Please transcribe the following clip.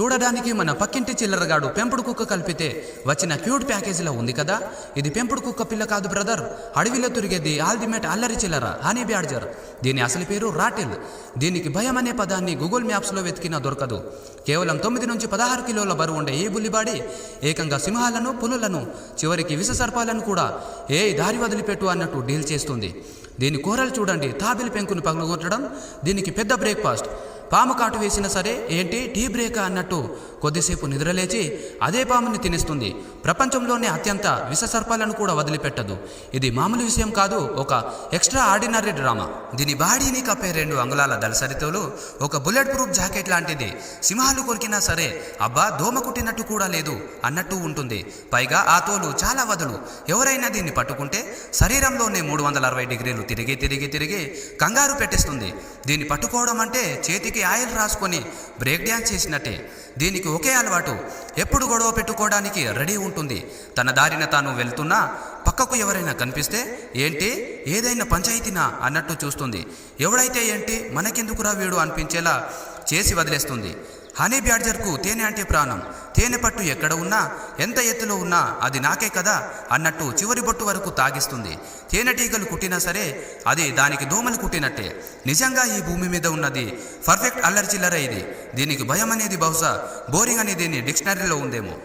చూడడానికి మన పక్కింటి చిల్లరగాడు పెంపుడు కుక్క కలిపితే వచ్చిన క్యూట్ ప్యాకేజీలో ఉంది కదా? ఇది పెంపుడు కుక్క పిల్ల కాదు బ్రదర్. అడవిలో తిరిగేది ఆల్టిమేట్ అల్లరి చిల్లర హనీ బ్యాడ్జర్. దీని అసలు పేరు రాటిల్. దీనికి భయం అనే పదాన్ని గూగుల్ మ్యాప్స్లో వెతికినా దొరకదు. కేవలం తొమ్మిది నుంచి పదహారు కిలోల బరువు ఉండే ఈ బుల్లిబాడి ఏకంగా సింహాలను పులులను చివరికి విష సర్పాలను కూడా ఏ దారి వదిలిపెట్టు అన్నట్టు డీల్ చేస్తుంది. దీని కూరలు చూడండి తాబిలి పెంకును పగలగొట్టడం దీనికి పెద్ద బ్రేక్ఫాస్ట్. పాము కాటు వేసినా సరే ఏంటి? టీ బ్రేక్ అన్నట్టు కొద్దిసేపు నిద్రలేచి అదే పాముని తినేస్తుంది. ప్రపంచంలోనే అత్యంత విష సర్పాలను కూడా వదిలిపెట్టదు. ఇది మామూలు విషయం కాదు ఒక ఎక్స్ట్రా ఆర్డినరీ డ్రామా. దీని బాడీని కప్పే రెండు అంగుళాల దళసరితోలు ఒక బుల్లెట్ ప్రూఫ్ జాకెట్ లాంటిది. సింహాలు కొరికినా సరే అబ్బా దోమ కుట్టినట్టు కూడా లేదు అన్నట్టు ఉంటుంది. పైగా ఆ తోలు చాలా వదులు. ఎవరైనా దీన్ని పట్టుకుంటే శరీరంలోనే మూడు వందల అరవై డిగ్రీలు తిరిగి తిరిగి తిరిగి కంగారు పెట్టేస్తుంది. దీన్ని పట్టుకోవడం అంటే చేతికి ఆయిల్ రాసుకొని బ్రేక్ డ్యాన్స్ చేసినట్టే. దీనికి ఒకే అలవాటు ఎప్పుడు గొడవ పెట్టుకోవడానికి రెడీ ఉంటుంది. తన దారిన తాను వెళ్తున్నా పక్కకు ఎవరైనా కనిపిస్తే ఏంటి? ఏదైనా పంచాయతీనా? అన్నట్టు చూస్తుంది. ఎవడైతే ఏంటి? మనకెందుకురా వీడు? అనిపించేలా చేసి వదిలేస్తుంది. హనీ బ్యాడ్జర్కు తేనె అంటే ప్రాణం. తేనె పట్టు ఎక్కడ ఉన్నా ఎంత ఎత్తులో ఉన్నా అది నాకే కదా అన్నట్టు చివరి బొట్టు వరకు తాగిస్తుంది. తేనెటీగలు కుట్టినా సరే అది దానికి దోమలు కుట్టినట్టే. నిజంగా ఈ భూమి మీద ఉన్నది పర్ఫెక్ట్ అల్లరి చిల్లర ఇది. దీనికి భయం అనేది బహుశా బోరింగ్ అనేది దీన్ని డిక్షనరీలో ఉందేమో.